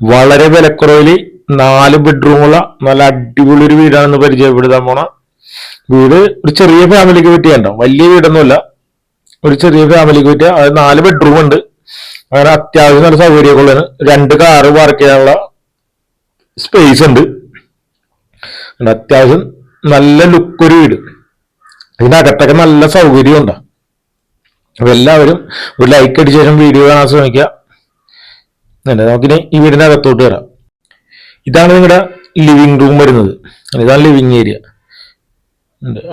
വളരെ വിലക്കുറവിൽ നാല് ബെഡ്റൂമുള്ള നല്ല അടിപൊളി ഒരു വീടാണെന്ന് പരിചയപ്പെടുത്താൻ പോണ വീട് ഒരു ചെറിയ ഫാമിലിക്ക് പറ്റിയുണ്ടോ വലിയ വീടൊന്നുമല്ല. ഒരു ചെറിയ ഫാമിലിക്ക് പറ്റിയ അത് നാല് ബെഡ്റൂം ഉണ്ട്. അങ്ങനെ അത്യാവശ്യം നല്ല സൗകര്യമൊക്കെ രണ്ട് കാറ് പാർക്ക് ചെയ്യാനുള്ള സ്പേസ് ഉണ്ട്. അത്യാവശ്യം നല്ല ലുക്ക് ഒരു വീട്. ഇതിനകത്തൊക്കെ നല്ല സൗകര്യം ഉണ്ടാവും എല്ലാവരും ഒരു ലൈക്ക് അടിച്ച ശേഷം വീഡിയോ കാണാൻ ശ്രമിക്കുക. അല്ലേ? നമുക്കിനി ഈ വീടിന്റെ അകത്തോട്ട് വരാം. ഇതാണ് നിങ്ങളുടെ ലിവിങ് റൂം വരുന്നത്. ഇതാണ് ലിവിങ് ഏരിയ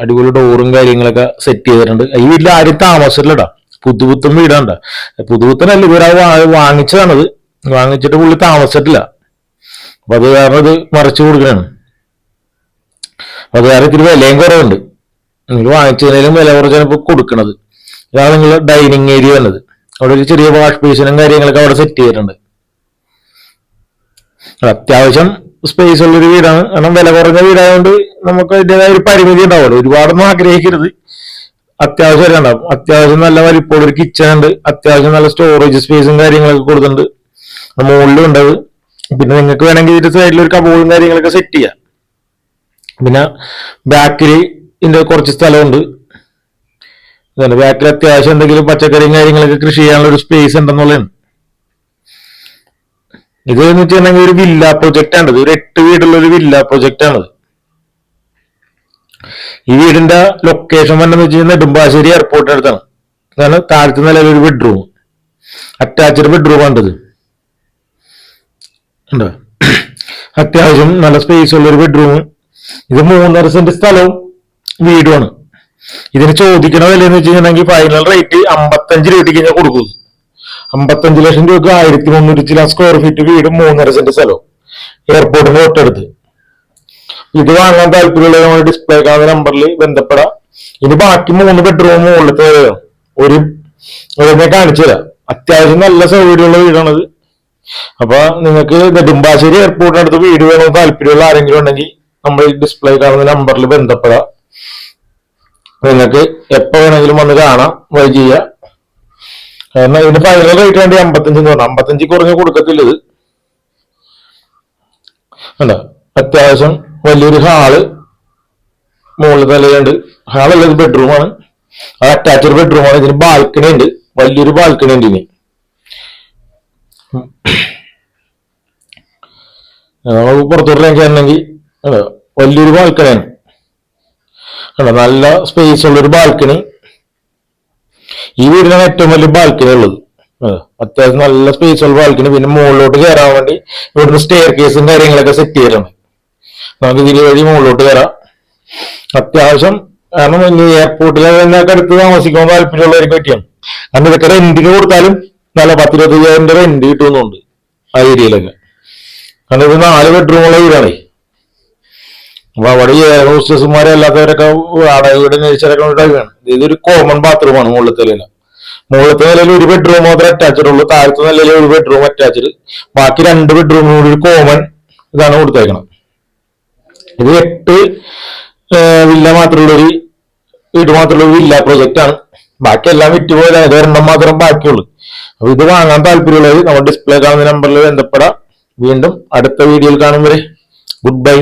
അടിപൊളി ഡോറും കാര്യങ്ങളൊക്കെ സെറ്റ് ചെയ്തിട്ടുണ്ട്. ഈ വീട്ടിൽ ആരും താമസമില്ലടാ പുതുപുത്തൻ വീടാണ്ട പുതുപുത്തനല്ല ഇവരാ വാങ്ങിച്ചതാണത് വാങ്ങിച്ചിട്ട് പുള്ളി താമസിച്ചിട്ടില്ല. അപ്പൊ അത് കാരണം ഇത് മറച്ചു അപ്പൊ അത് കാരണം ഇത്തിരി വിലയും കുറവുണ്ട്. നിങ്ങൾ വാങ്ങിച്ചതിനേലും വില കുറച്ചാണ് ഇപ്പൊ കൊടുക്കണത്. ഇതാണ് നിങ്ങളുടെ ഡൈനിങ് ഏരിയ വന്നത്. അവിടെ ഒരു ചെറിയ വാഷ് ബേസിനും കാര്യങ്ങളൊക്കെ അവിടെ സെറ്റ് ചെയ്തിട്ടുണ്ട്. അത്യാവശ്യം സ്പേസ് ഉള്ളൊരു വീടാണ്. കാരണം വില കുറഞ്ഞ വീടായതുകൊണ്ട് നമുക്ക് അതിന്റെതായ ഒരു പരിമിതി ഉണ്ടാവുമല്ലോ. ഒരുപാടൊന്നും ആഗ്രഹിക്കരുത്. അത്യാവശ്യം വരെ ഉണ്ടാവും അത്യാവശ്യം നല്ല വലിപ്പമുള്ള ഒരു കിച്ചൺ ഉണ്ട്. അത്യാവശ്യം നല്ല സ്റ്റോറേജ് സ്പേസും കാര്യങ്ങളൊക്കെ കൊടുത്തിട്ടുണ്ട്. മുകളിലും ഉണ്ടത് പിന്നെ നിങ്ങൾക്ക് വേണമെങ്കിൽ ഇതിന്റെ സൈഡിൽ ഒരു കബോർഡും കാര്യങ്ങളൊക്കെ സെറ്റ് ചെയ്യാം. പിന്നെ ബാക്കിൽ ഇതിന്റെ കുറച്ച് സ്ഥലമുണ്ട്. ബാക്കിൽ അത്യാവശ്യം എന്തെങ്കിലും പച്ചക്കറിയും കാര്യങ്ങളൊക്കെ കൃഷി ചെയ്യാനുള്ള ഒരു സ്പേസ് ഉണ്ടെന്നുള്ളതാണ്. ഇത് എന്ന് വെച്ചിട്ടുണ്ടെങ്കിൽ ഒരു വില്ല പ്രൊജക്റ്റ് ആണ് ഒരു എട്ട് വീടുള്ള ഒരു വില്ല പ്രൊജക്റ്റ് ആണത്. ഈ വീടിന്റെ ലൊക്കേഷൻ വന്നെന്ന് വെച്ച് നെടുമ്പാശ്ശേരി എയർപോർട്ടിന് അടുത്താണ്. അതാണ് താഴത്തെ നിലയിൽ ഒരു ബെഡ്റൂം അറ്റാച്ച്ഡ് ബെഡ്റൂം ആണിത് ഉണ്ടോ? അത്യാവശ്യം നല്ല സ്പേസ് ഉള്ള ഒരു ബെഡ്റൂം ഇത് മൂന്നര സെന്റ് സ്ഥലവും വീടുമാണ്. ഇതിന് ചോദിക്കണ വില എന്ന് ഫൈനൽ റേറ്റ് അമ്പത്തഞ്ച് രൂപ കൊടുക്കും. അമ്പത്തഞ്ച് ലക്ഷം രൂപക്ക് ആയിരത്തി മുന്നൂറ്റി ചില സ്ക്വയർ ഫീറ്റ് വീടും മൂന്നര സെന്റ് സ്ഥലവും. എയർപോർട്ടിന് തൊട്ടടുത്ത്. ഇത് വാങ്ങാൻ താല്പര്യമുള്ള ഡിസ്പ്ലേ കാണുന്ന നമ്പറിൽ ബന്ധപ്പെടാം. ഇനി ബാക്കി മൂന്ന് ബെഡ്റൂം മുകളിലത്തെ ഒരു ഒരെണ്ണെ കാണിച്ചു തരാം. അത്യാവശ്യം നല്ല സൗകര്യമുള്ള വീടാണത്. അപ്പൊ നിങ്ങൾക്ക് നെടുമ്പാശ്ശേരി എയർപോർട്ടിനടുത്ത് വീട് വേണമെന്ന് താല്പര്യമുള്ള ആരെങ്കിലും ഉണ്ടെങ്കിൽ നമ്മൾ ഈ ഡിസ്പ്ലേ കാണുന്ന നമ്പറിൽ ബന്ധപ്പെടാം. നിങ്ങൾക്ക് എപ്പോ വേണമെങ്കിലും വന്ന് കാണാം. വൈ ചെയ്യാം. കാരണം ഇതിന്റെ ഫൈനൽ റേറ്റ് വേണ്ടി അമ്പത്തഞ്ച് തോന്നുന്നു അമ്പത്തഞ്ച് കുറഞ്ഞ് കൊടുക്കത്തില്ല ഇത്. അല്ല അത്യാവശ്യം വലിയൊരു ഹാൾ മുകളിൽ നിലയുണ്ട് ഹാളല്ല ബെഡ്റൂമാണ് അത് അറ്റാച്ച്ഡ് ബെഡ്റൂമാണ് ഇതിന് ബാൽക്കണി ഉണ്ട്. വലിയൊരു ബാൽക്കണി ഉണ്ട് ഇനി. നമുക്ക് പുറത്തോട്ട് ഇറങ്ങിയാണെങ്കിൽ വലിയൊരു ബാൽക്കണിയാണ് നല്ല സ്പേസ് ഉള്ളൊരു ബാൽക്കണി ഈ വീടിനാണ് ഏറ്റവും വലിയ ബാൽക്കണി ഉള്ളത്. അത്യാവശ്യം നല്ല സ്പേസ് ഉള്ള ബാൽക്കണി പിന്നെ മുകളിലോട്ട് കയറാൻ വേണ്ടി ഇവിടുന്ന് സ്റ്റെയർ കേസും കാര്യങ്ങളൊക്കെ സെറ്റ് ചെയ്യണം നമുക്ക് ഇതിന് വഴി മുകളിലോട്ട് കയറാം അത്യാവശ്യം കാരണം എയർപോർട്ടിൽ നിന്നൊക്കെ അടുത്ത് താമസിക്കാൻ താല്പര്യമുള്ളവർക്ക് പറ്റിയാണ്. കാരണം ഇതൊക്കെ റെന്റിന് കൊടുത്താലും നല്ല പത്തിരുപത്തയ്യായിരം രൂപ റെന്റ് കിട്ടുന്നുണ്ട് ആ ഏരിയയിലൊക്കെ കാരണം ഇത് നാല് ബെഡ്റൂമുള്ള വീടാണേ. അപ്പൊ അവിടെ ഹോസ്റ്റേഴ്സുമാരെ അല്ലാത്തവരൊക്കെ വാടക വീട് നേച്ചറൊക്കെ വേണം ഇതൊരു കോമൺ ബാത്റൂമാണ് മുകളിലത്തെ നില മുകളിലത്തെ നിലയിൽ ഒരു ബെഡ്റൂം മാത്രമേ അറ്റാച്ച്ഡ് ഉള്ളൂ. താഴത്തെ നിലയിൽ ഒരു ബെഡ്റൂം അറ്റാച്ച്ഡ് ബാക്കി രണ്ട് ബെഡ്റൂമിനും കൂടി ഒരു കോമൺ ഇതാണ് കൊടുത്തേക്കണം ഇത് എട്ട് വില്ല മാത്രമുള്ള ഒരു വീട് മാത്രമുള്ള ഒരു വില്ല പ്രൊജക്റ്റ് ആണ്. ബാക്കി എല്ലാം വിറ്റുപോയതാണ് ഇത് ഒരെണ്ണം മാത്രം ബാക്കിയുള്ളൂ. അപ്പൊ ഇത് വാങ്ങാൻ താല്പര്യമുള്ളത് നമ്മുടെ ഡിസ്പ്ലേ കാണുന്ന നമ്പറിൽ ബന്ധപ്പെടാം. വീണ്ടും അടുത്ത വീഡിയോയിൽ കാണും വരെ. Good bye